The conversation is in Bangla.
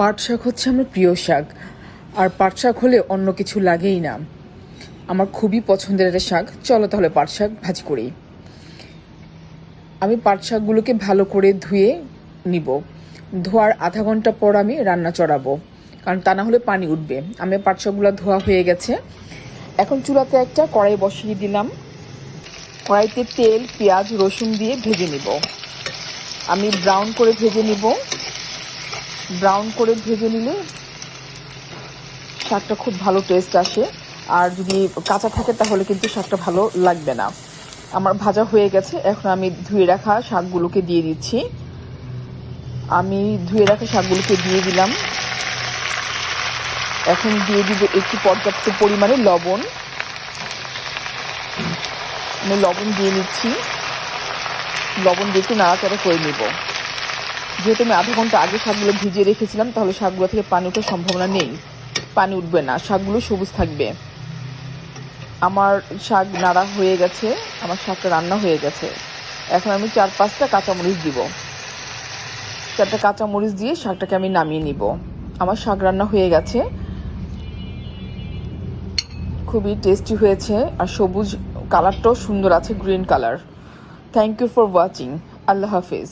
পাট শাক হচ্ছে আমার প্রিয় শাক। আর পাট শাক হলে অন্য কিছু লাগেই না। আমার খুবই পছন্দের একটা শাক। চলো তাহলে পাট শাক ভাজি করি। আমি পাট শাকগুলোকে ভালো করে ধুয়ে নিব। ধোয়ার আধা ঘণ্টা পর আমি রান্না চড়াবো। কারণ তা না হলে পানি উঠবে। আমি পাট শাকগুলো ধোয়া হয়ে গেছে। এখন চুলাতে একটা কড়াই বসিয়ে দিলাম। কড়াইতে তেল, পেঁয়াজ, রসুন দিয়ে ভেজে নিব। আমি ব্রাউন করে ভেজে নিব। ব্রাউন করে ভেজে নিলে শাকটা খুব ভালো টেস্ট আসে। আর যদি কাঁচা থাকে তাহলে কিন্তু শাকটা ভালো লাগবে না। আমার ভাজা হয়ে গেছে, এখন আমি ধুয়ে রাখা শাকগুলোকে দিয়ে দিচ্ছি। আমি ধুয়ে রাখা শাকগুলোকে দিয়ে দিলাম। এখন দিয়ে দিব একটু পর্যাপ্ত পরিমাণে লবণ। আমি লবণ দিয়ে নিচ্ছি। লবণ দিয়ে একটু নাড়াচাড়া করে নেব। যেহেতু আমি আধা ঘণ্টা আগে শাকগুলো ভিজিয়ে রেখেছিলাম, তাহলে শাকগুলো থেকে পানি ওঠার সম্ভাবনা নেই। পানি উঠবে না, শাকগুলো সবুজ থাকবে। আমার শাক নাড়া হয়ে গেছে, আমার শাকটা রান্না হয়ে গেছে। এখন আমি চার পাঁচটা কাঁচামরিচ দিব। চারটা কাঁচামরিচ দিয়ে শাকটাকে আমি নামিয়ে নিব। আমার শাক রান্না হয়ে গেছে। খুবই টেস্টি হয়েছে, আর সবুজ কালারটাও সুন্দর আছে green colour thank you for watching Allah Hafiz.